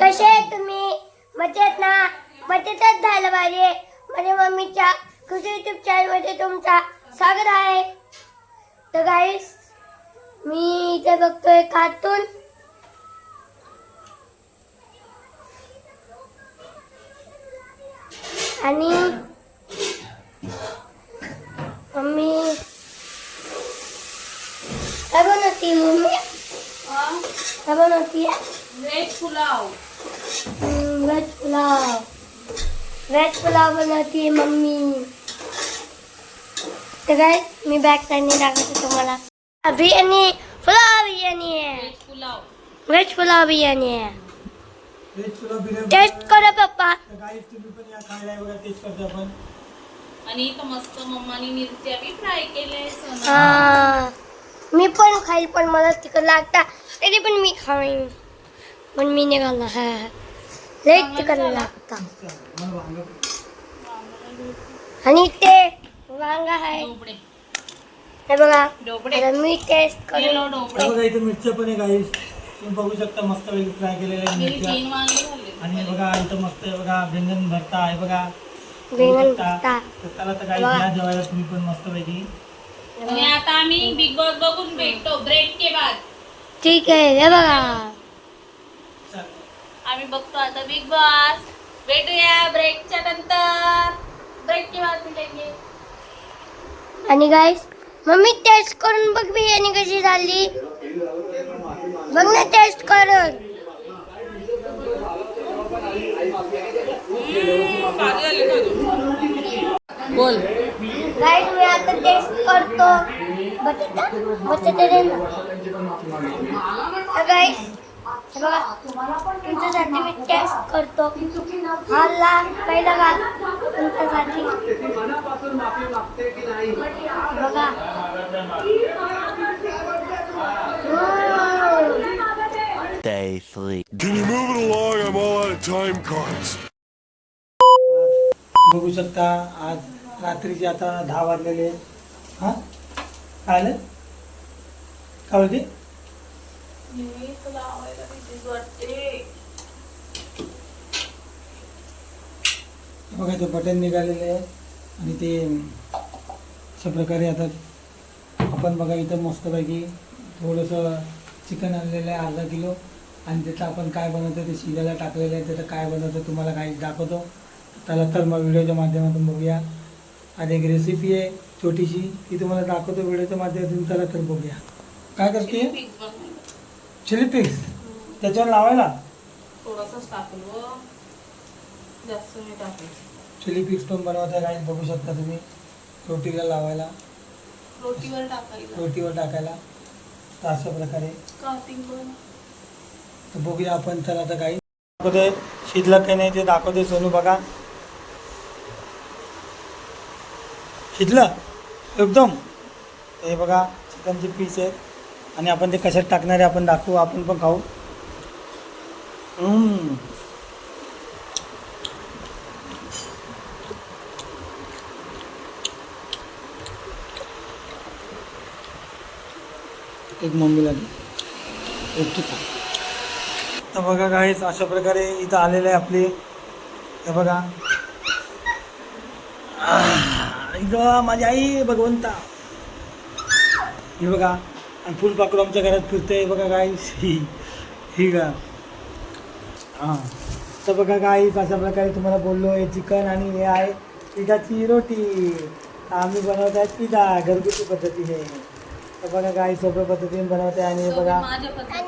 कसे तुम्ही? मजेत ना? मजेतच झालं पाहिजे. माझ्या मम्मीच्या खुशी युट्यूब चॅनलमध्ये तुमचा स्वागत आहे. तर गाईस मी इथे बघतोय कार्टून आणि मम्मी काय बनवती मम्मी? काय बनवती? Veg pulao veg pulao veg pulao बनवती mummy. तर काय मी बॅक साईडने दाखवते तुम्हाला. बिर्याणी पुलाव बिर्याणी आहे. व्हेज पुलाव बिर्याणी आहे. टेस्ट करा पप्पा आणि इथं मस्त मम्मानी मिरच्या बी फ्राय केले सोना. हा. मी पण खाईल पण मला तिकड लागता. तरी पण मी खाईन. पण मी नाही खाल्ला हा. लई तिकड लागता मला वांग आणि ते वांगा आहे. हे बघा आता मी टेस्ट करून. डोबडे बघा इथे मिरच्या पण आहे काही तुम्ही बघू शकता मस्त वेगळी फ्राय केलेल्या आहे मिरच्या. आणि हे बघा इथं मस्त आहे बघा बेंगन भरता आहे बघा. बेंगन. भरता. तर त्याला तर बघा. घ्या जेवायला तुम्ही पण मस्त पैकी. आणि आता आम्ही बिग बॉस बघून भेटतो ब्रेक के बाद. ठीक आहे हे बघा. आम्ही बघतो आता बिग बॉस भेटूया ब्रेकच्या नंतर. ब्रेक के बाद मिळेंगे आणि गाईस मम्मी टेस्ट करून बघ बिर्याणी कशी झाली. बघ ना टेस्ट करून. बोल. गाईस मी आता टेस्ट करतो. बटाटा? बटाटा दे ना. गाईस हे बघा तुमच्यासाठी मी टेस्ट करतो हा ला पहिला घाल तुमच्यासाठी बघा. Day three. Can you move it along? I'm all out of time cards. बघू शकता आज रात्रीचे आता दहा वाजलेले हा काय आलं काय बघा ते बटन निघालेले आहे आणि ते अशा प्रकारे आता आपण बघा इथं मस्तपैकी थोडंसं चिकन आणलेलं आहे अर्धा किलो. आणि त्याचं आपण काय बनवतो ते शिजायला टाकलेलं आहे. त्याचं काय बनवतं तुम्हाला काही दाखवतो. त्याला तर मग व्हिडिओच्या माध्यमातून बघूया. आणि एक रेसिपी आहे छोटीशी. ती तुम्हाला दाखवतो व्हिडिओच्या माध्यमातून त्याला तर बघूया. काय करते चिली पिक्स त्याच्यावर लावायला? थोडंसंच टाकल व जास्त मी टाकेल. चिली पिक्स पण बनवता काही बघू शकता तुम्ही. रोटीला लावायला. रोटीवर टाकायला. रोटीवर टाकायला. तर अशा प्रकारे. तर बघूया आपण त्याला आता काही. दाखवते. शिजलं काही नाही ते दाखवते सोनू बघा. शिजलं? एकदम. तर हे बघा चिकनचे पीस आहेत. आणि आपण ते कशात टाकणारे आपण दाखवू आपण पण खाऊ. एक मम्मीला एक ठीक तर बघा काहीच अशा प्रकारे इथं आलेलं आहे आपली. हे बघा. इथं माझी आई भगवंता. हे बघा. आणि फुलपाखरू आमच्या घरात फिरते बघा काय ही ही का हां. तर बघा काय अशा प्रकारे तुम्हाला बोललो हे चिकन आणि हे आहे पिठाची रोटी. आम्ही बनवत आहे पिठा घरगुती पद्धतीने. तर बघा काय सोप्या पद्धतीने बनवते आणि हे बघा. आणि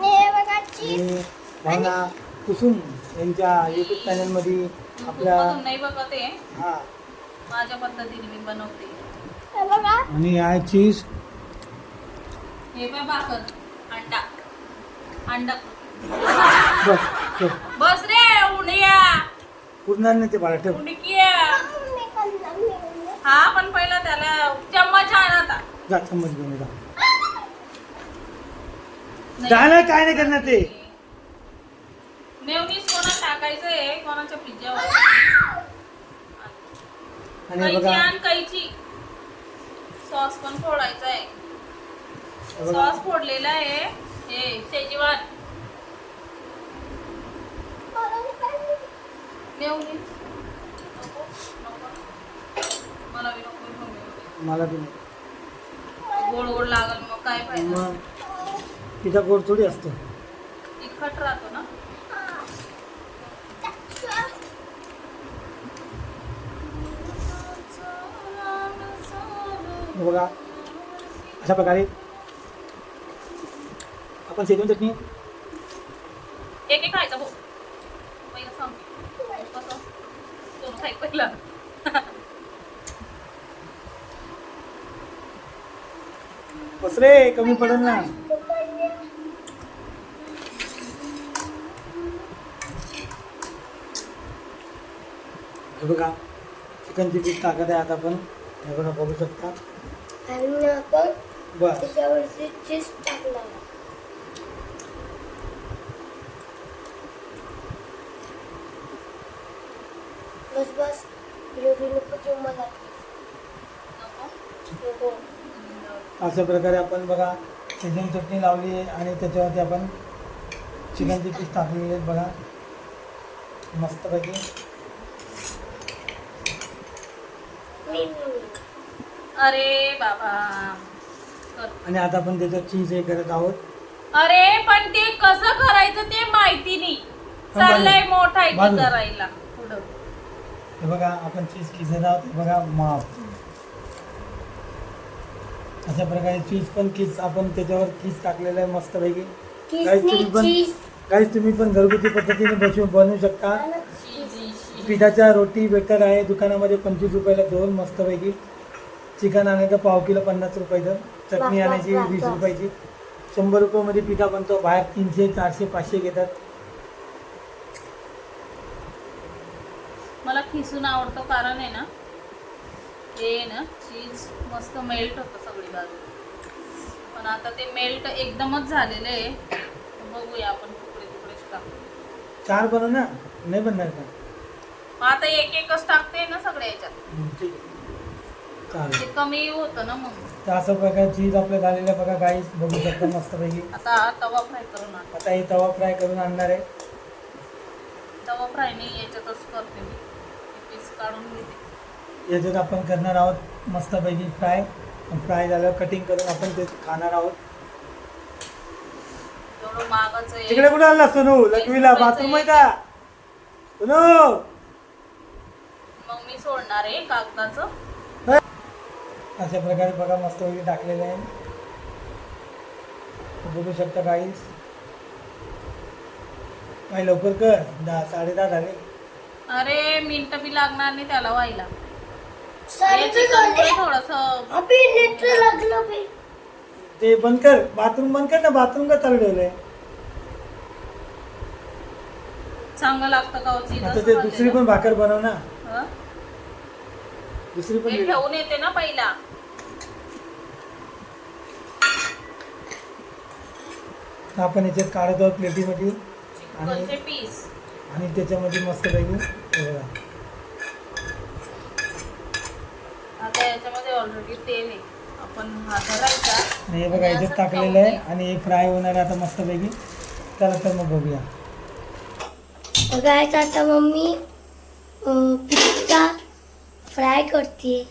हे बघा चीज आणि भावना कुसुम यांच्या युट्यूब चॅनलमध्ये आपल्या हां. माझ्या पद्धतीने मी बनवते. हे बघा. आणि आहे चीज हे पण भाकर. अंडा. अंडा. बस ठेव. बस रे उंडिया नाही ते बाळा ठेव. उंडकिया हा पण पहिला त्याला चम्मच आण आता. जा घेऊन ये, जा. काय नाही करणार ते. मेवनीस कोणा टाकायचं आहे कोणाच्या पिझ्झावर आणि हे कैची बघा. आण कैची. सॉस पण फोडायचा आहे सॉस फोडलेला आहे. हे शेजवान. मला बी गोड गोड लागल मग काय फायदा? मग तिचा गोड थोडी असतो. तिखट राहतो ना? बघा अशा प्रकारे आपण शेजून चटणी एक एक खायचा भाऊ पहिलं सांग कसं सोनं खाय पहिलं बस रे कमी पडेल ना हे बघा चिकनची पीठ टाकत आहे आता आपण हे बघा बघू शकता आणि आपण बस त्याच्यावरती चीज टाकणार बस बस एवढी नको तुम्हाला नको नको अशा प्रकारे आपण बघा शेजून चटणी लावली आहे आणि त्याच्यावरती आपण चिकनची पीस टाकलेली आहेत बघा मस्तपैकी. अरे बाबा. आणि आता आपण त्याच्यात चीज हे करत आहोत. अरे पण ते कसं करायचं ते माहिती नाही. चाललंय मोठा. करायला. हे बघा आपण चीज किसत आहोत हे बघा माप अशा प्रकारे चीज पण किस आपण त्याच्यावर किस टाकलेलं आहे मस्तपैकी. किसनी तुम्ही पण काहीच तुम्ही पण घरगुती पद्धतीने बसू बनवू शकता. पिठाच्या रोटी बेटर आहे. दुकानामध्ये पंचवीस रुपयाला दोन मस्तपैकी. चिकन आणायचं पाव किलो पन्नास रुपयाचं चटणी आणायची वीस. रुपयाची. शंभर रुपयामध्ये पिठा बनतो. बाहेर तीनशे चारशे पाचशे घेतात. मला खिसून आवडतो कारण आहे ना हे ना चीज मस्त मेल्ट होतं सगळी बाजू. पण आता ते मेल्ट एकदमच झालेलं आहे. बघूया आपण तुकडे तुकडेच टाकू. चार बनव ना नाही बनणार का? आता एक एकच टाकते ना सगळ्या याच्यात. ते कमी होतं ना मग. असं प्रकारे चीज आपलं झालेलं बघा गाईस बघू शकता मस्तपैकी. आता तवा फ्राय करून आता ही तवा फ्राय करून आणणार आहे. तवा फ्राय नाही याच्यातच करते मी. पीस काढून घेते. याच्यात आपण करणार आहोत मस्तपैकी फ्राय. फ्राय झाल्यावर कटिंग करून आपण ते खाणार आहोत. एवढं मागच आहे. तिकडे कुठे आला सोनू? लक्ष्मीला बाथरूम आहे का? सोनू! मग मी सोडणार आहे कागदाचं. अशा प्रकारे बघा मस्त वगैरे टाकलेलं आहे. तर बघू शकता काहीच काही लवकर कर. दहा साडे दहा झाले. अरे मिनिट बी लागणार नाही त्याला व्हायला थोडस. अभि नेट लागलं बे. ते बंद कर. बाथरूम बंद कर ना. बाथरूम का ठेवलंय चांगलं लागतं का हो? चीज आता ते? दुसरी पण भाकर बनव ना. हं? दुसरी पण ठेवून येते ना पहिला. आपण याच्यात काढत आहोत प्लेटीमध्ये पीस आणि त्याच्यामध्ये मस्तपैकी हे बघा. आता याच्यामध्ये ऑलरेडी तेल आहे. आपण हा धरायचा. आणि हे बघा याच्यात टाकलेलं आहे आणि हे फ्राय होणार आहे आता मस्तपैकी चला तर मग बघूया. बघायचं आता मम्मी पिझ्झा फ्राय करते.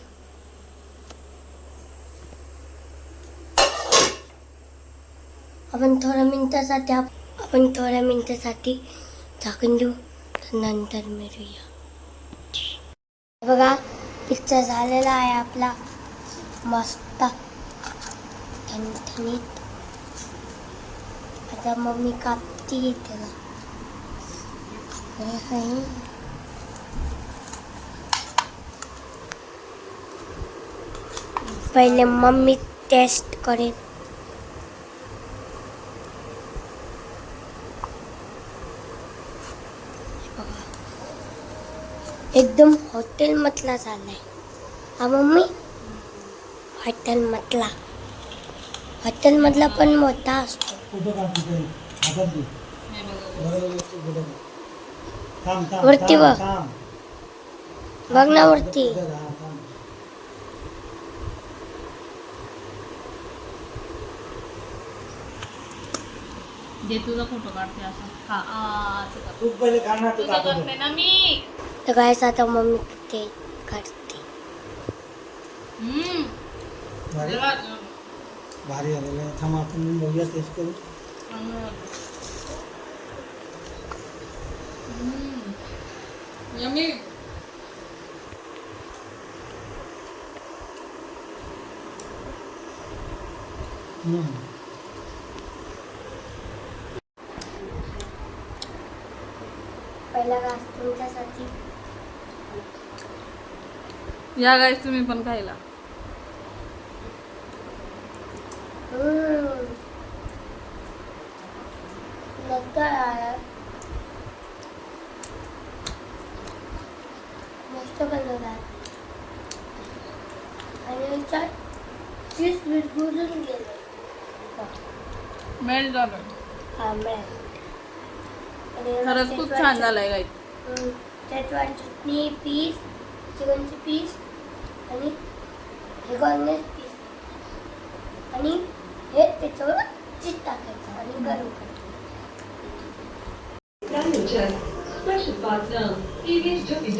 आपण थोड्या मिनिटासाठी आप- आपण थोड्या मिनिटासाठी झाकून देऊ तर नंतर मिळूया. बघा पिक्चर झालेला आहे आपला. मस्त. ठणठणीत. आता मम्मी कापती त्याला. पहिले मम्मी टेस्ट करेल. एकदम हॉटेल मधला झालाय. हा मम्मी? हॉटेल मधला. हॉटेल मधला पण मोठा असतो. वरती बघ. बघ ना वरती. हा. दे तुझा फोटो काढते असं. हा आ, असं करते ना मी. तर गाईस आता मम्मी ते काढते हम्म. भारी. भारी झालेलं आहे थांब आपण बघूया टेस्ट करू. हम्म. पहिला घास तुमच्यासाठी या गाईस तुम्ही पण खायला. मस्त बनवला. आणि चीज गेलं. मेल्ट झालं. हा खरंच खूप छान झालंय गाईस हम्म. शेजवान चटणी पीस चिकनची पीस. आणि हे गॉर्नेस पीस आणि हे त्याच्यावर चीज़ टाकायचं आणि गरम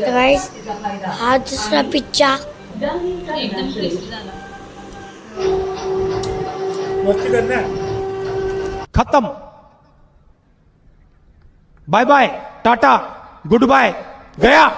करायचं हा दुसरा पिच्चा एकदम क्रिस्पी झाला मस्ती खत्म. Bye bye tata goodbye गया